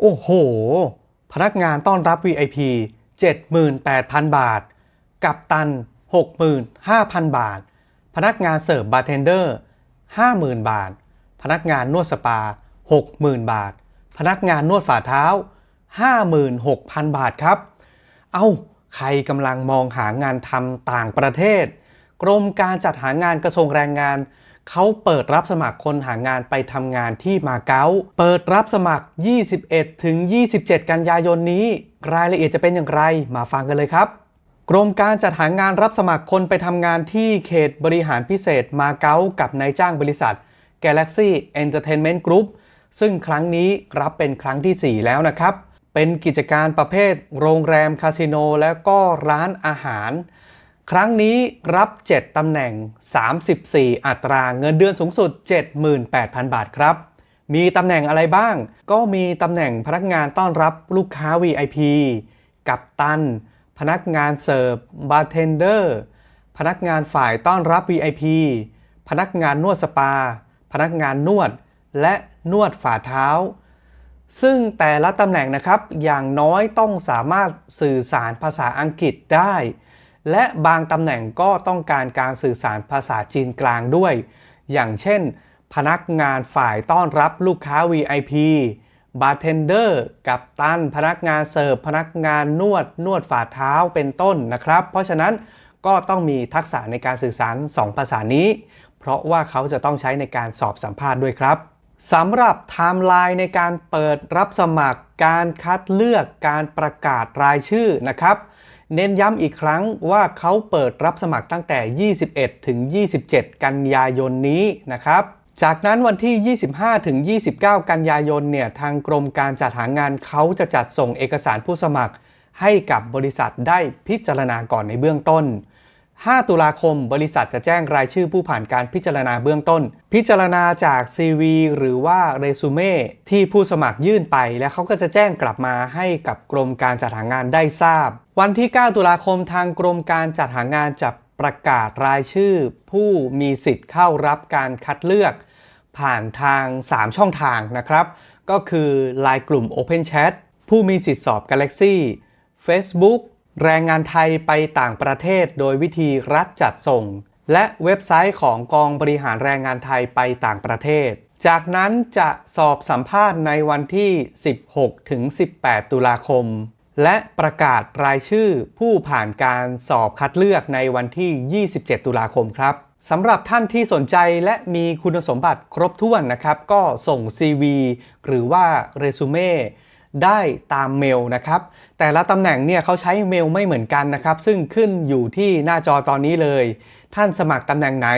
โอ้โห พนักงานต้อนรับ VIP 78,000 บาท กับตัน 65,000 บาท พนักงานเสิร์ฟบาร์เทนเดอร์ 50,000 บาท พนักงานนวดสปา 60,000 บาท พนักงานนวดฝ่าเท้า 56,000 บาทครับ เอา้า ใครกำลังมองหางานทำต่างประเทศ กรมการจัดหางานกระทรวงแรงงาน เขาเปิดรับสมัครคนหางานไปทำงานที่มาเก๊า เปิดรับสมัคร 21 ถึง 27 กันยายนนี้ รายละเอียดจะเป็นอย่างไรมาฟังกันเลยครับกรมการจัดหางานรับสมัครคนไปทำงานที่เขตบริหารพิเศษมาเก๊ากับนายจ้างบริษัท Galaxy Entertainment Group ซึ่งครั้งนี้รับเป็นครั้งที่ 4 แล้วนะครับ เป็นกิจการประเภทโรงแรมคาสิโนและก็ร้านอาหาร ครั้งนี้รับ 7 ตำแหน่ง 34 อัตราเงินเดือนสูงสุด 78,000 บาทครับ มีตำแหน่งอะไรบ้าง ก็มีตำแหน่งพนักงานต้อนรับลูกค้า VIP กัปตัน พนักงานเสิร์ฟ บาร์เทนเดอร์ พนักงานฝ่ายต้อนรับ VIP พนักงานนวดสปา พนักงานนวด และนวดฝ่าเท้า ซึ่งแต่ละตำแหน่งนะครับ อย่างน้อยต้องสามารถสื่อสารภาษาอังกฤษได้ และบางตำแหน่งก็ต้องการการสื่อสารภาษาจีนกลางด้วย อย่างเช่น พนักงานฝ่ายต้อนรับลูกค้า VIP บาร์เทนเดอร์ กับตัน พนักงานเสิร์ฟ พนักงานนวด นวดฝ่าเท้าเป็นต้นนะครับ เพราะฉะนั้นก็ต้องมีทักษะในการสื่อสาร 2 ภาษานี้ เพราะว่าเขาจะต้องใช้ในการสอบสัมภาษณ์ด้วยครับสำหรับไทม์ไลน์ในการเปิดรับสมัคร การคัดเลือก การประกาศรายชื่อนะครับ เน้นย้ำอีกครั้งว่าเขาเปิดรับสมัครตั้งแต่ 21 ถึง 27 กันยายนนี้นะครับ จากนั้นวันที่ 25 ถึง 29 กันยายนเนี่ยทางกรมการจัดหางานเขาจะจัดส่งเอกสารผู้สมัคร ให้กับบริษัทได้พิจารณาก่อนในเบื้องต้น 5 ตุลาคม บริษัทจะแจ้งรายชื่อผู้ผ่านการพิจารณาเบื้องต้น พิจารณาจาก CV หรือว่าเรซูเม่ที่ผู้สมัครยื่นไป และเขาก็จะแจ้งกลับมาให้กับกรมการจัดหางานได้ทราบ วันที่ 9 ตุลาคมทางกรมการจัดหางานจะประกาศรายชื่อ ผู้มีสิทธิ์เข้ารับการคัดเลือก ผ่านทาง 3 ช่องทางนะครับ ก็คือ Line กลุ่ม Open Chat ผู้มีสิทธิสอบ Galaxy Facebook แรงงานไทยไปต่างประเทศโดยวิธีรัฐจัดส่ง และเว็บไซต์ของกองบริหารแรงงานไทยไปต่างประเทศ จากนั้นจะสอบสัมภาษณ์ในวันที่ 16 ถึง 18 ตุลาคม และประกาศรายชื่อผู้ผ่านการสอบคัดเลือกในวันที่ 27 ตุลาคมครับสำหรับท่านที่สนใจและมีคุณสมบัติครบถ้วนนะครับ ก็ส่ง CV หรือว่าเรซูเม่ ได้ตามเมลนะครับ แต่ละตำแหน่งเนี่ยเขาใช้เมลไม่เหมือนกันนะครับ ซึ่งขึ้นอยู่ที่หน้าจอตอนนี้เลย ท่านสมัครตำแหน่งไหน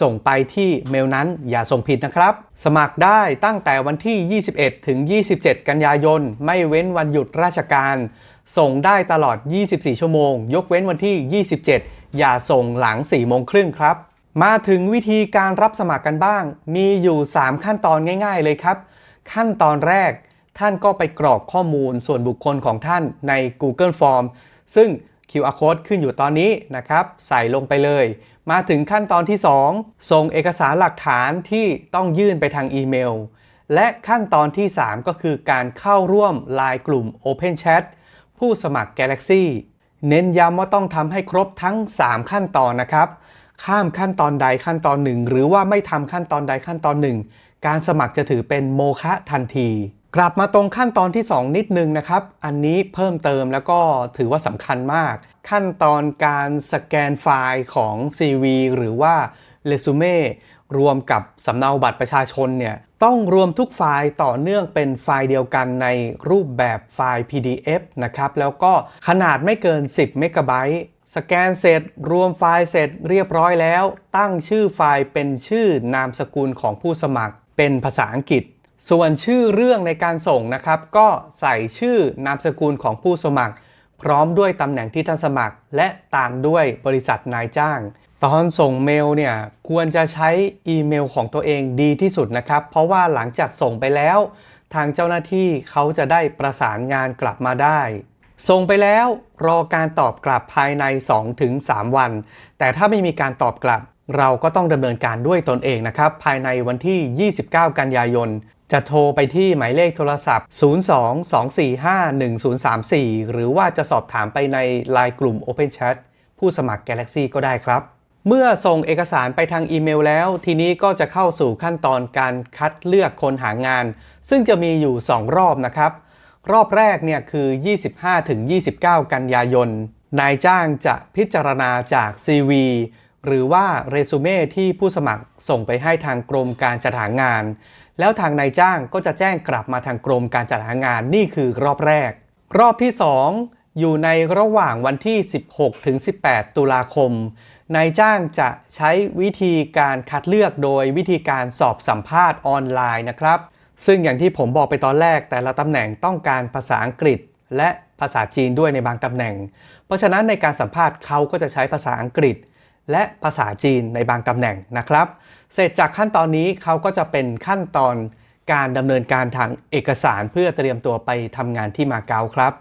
ส่งไปที่เมลนั้นอย่าส่งผิดนะครับ สมัครได้ตั้งแต่วันที่ 21 ถึง 27 กันยายน ไม่เว้นวันหยุดราชการ ส่งได้ตลอด 24 ชั่วโมง ยกเว้นวันที่ 27 อย่าส่งหลัง 4 โมงครึ่งครับ มาถึงวิธีการรับสมัครกันบ้าง มีอยู่ 3 ขั้นตอนง่าย ๆ เลยครับ ขั้นตอนแรก ท่านก็ไปกรอกข้อมูลส่วนบุคคลของท่านใน Google Form ซึ่ง QR code ขึ้นอยู่ตอนนี้นะครับ ใส่ลงไปเลย มาถึงขั้นตอนที่ 2 ส่งเอกสารหลักฐานที่ต้องยื่นไปทางอีเมล และขั้นตอนที่ 3 ก็คือการเข้าร่วมไลน์กลุ่ม Open Chat ผู้สมัคร Galaxy เน้นย้ำว่าต้องทำให้ครบทั้ง 3 ขั้นตอนนะครับ ข้ามขั้นตอนใดขั้นตอนหนึ่ง หรือว่าไม่ทำขั้นตอนใดขั้นตอนหนึ่ง การสมัครจะถือเป็นโมฆะทันที กลับมาตรงขั้นตอนที่ 2 นิดนึงนะครับ อันนี้เพิ่มเติมแล้วก็ถือว่าสำคัญมาก ขั้นตอนการสแกนไฟล์ของ CV หรือว่าเรซูเม่รวมกับสำเนาบัตรประชาชนเนี่ยต้องรวมทุกไฟล์ต่อเนื่องเป็นไฟล์เดียวกันในรูปแบบไฟล์ PDF นะครับ แล้วก็ขนาดไม่เกิน 10 เมกะไบต์สแกนเสร็จ รวมไฟล์เสร็จเรียบร้อยแล้ว ตั้งชื่อไฟล์เป็นชื่อนามสกุลของผู้สมัคร เป็นภาษาอังกฤษ ส่วนชื่อเรื่องในการส่งนะครับ ก็ใส่ชื่อนามสกุลของผู้สมัคร พร้อมด้วยตำแหน่งที่ท่านสมัคร และตามด้วยบริษัทนายจ้าง ตอนส่งเมลเนี่ยควรจะใช้อีเมลของตัวเองดีที่สุดนะครับ เพราะว่าหลังจากส่งไปแล้ว ทางเจ้าหน้าที่เขาจะได้ประสานงานกลับมาได้ ส่งไปแล้วรอการตอบกลับภายใน 2-3 วัน แต่ถ้าไม่มีการตอบกลับเราก็ต้องดำเนินการด้วยตนเองนะครับ ภายในวันที่ 29 กันยายน จะโทรไปที่หมายเลขโทรศัพท์ 02-245-1034 หรือว่าจะสอบถามไปใน Line กลุ่ม Open Chat ผู้สมัคร Galaxy ก็ได้ครับ เมื่อส่งเอกสารไปทางอีเมลแล้ว ทีนี้ก็จะเข้าสู่ขั้นตอนการคัดเลือกคนหางาน ซึ่งจะมีอยู่ 2 รอบนะครับ รอบแรกเนี่ยคือ 25-29 กันยายน นายจ้างจะพิจารณาจาก CV หรือว่าเรซูเม่ที่ผู้สมัครส่งไปให้ทางกรมการจัดหางาน แล้วทางนายจ้างก็จะแจ้งกลับมาทางกรมการจัดหางานนี่คือรอบแรก รอบที่ 2 อยู่ในระหว่างวันที่ 16 ถึง 18 ตุลาคมนายจ้างจะใช้วิธีการคัดเลือกโดยวิธีการสอบสัมภาษณ์ออนไลน์นะครับ ซึ่งอย่างที่ผมบอกไปตอนแรกแต่ละตำแหน่งต้องการภาษาอังกฤษ และภาษาจีนด้วยในบางตำแหน่ง เพราะฉะนั้นในการสัมภาษณ์เขาก็จะใช้ภาษาอังกฤษ และภาษาจีนในบางตำแหน่งนะครับ เสร็จจากขั้นตอนนี้เขาก็จะเป็นขั้นตอนการดำเนินการทางเอกสารเพื่อเตรียมตัวไปทำงานที่มาเก๊าครับ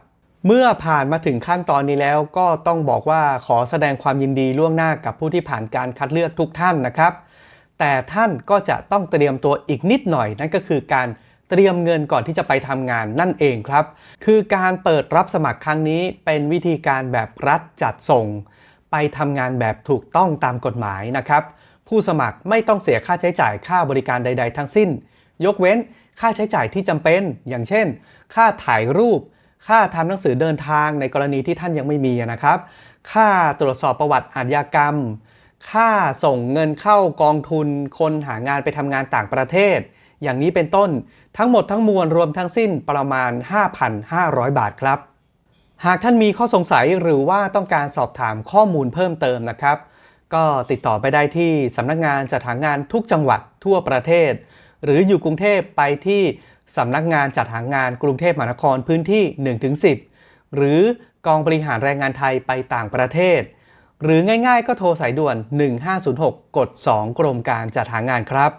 เมื่อผ่านมาถึงขั้นตอนนี้แล้วก็ต้องบอกว่าขอแสดงความยินดีล่วงหน้ากับผู้ที่ผ่านการคัดเลือกทุกท่านนะครับ แต่ท่านก็จะต้องเตรียมตัวอีกนิดหน่อย นั่นก็คือการเตรียมเงินก่อนที่จะไปทำงานนั่นเองครับ คือการเปิดรับสมัครครั้งนี้เป็นวิธีการแบบรัฐจัดส่ง ไปทำงานแบบถูกต้องตามกฎหมายนะครับ ผู้สมัครไม่ต้องเสียค่าใช้จ่ายค่าบริการใด ๆ ทั้งสิ้น ยกเว้นค่าใช้จ่ายที่จำเป็น อย่างเช่น ค่าถ่ายรูป ค่าทำหนังสือเดินทางในกรณีที่ท่านยังไม่มีนะครับ ค่าตรวจสอบประวัติอาชญากรรม ค่าส่งเงินเข้ากองทุน คนหางานไปทำงานต่างประเทศ อย่างนี้เป็นต้น ทั้งหมดทั้งมวลรวมทั้งสิ้นประมาณ 5,500 บาทครับ หากท่านมีข้อสงสัยหรือว่าต้องการสอบถามข้อมูลเพิ่มเติมนะครับ ก็ติดต่อไปได้ที่สำนักงานจัดหางานทุกจังหวัดทั่วประเทศ หรืออยู่กรุงเทพไปที่สำนักงานจัดหางานกรุงเทพมหานครพื้นที่ 1-10 หรือกองบริหารแรงงานไทยไปต่างประเทศ หรือง่ายๆ ก็โทรสายด่วน 1506 กด 2 กรมการจัดหางานครับ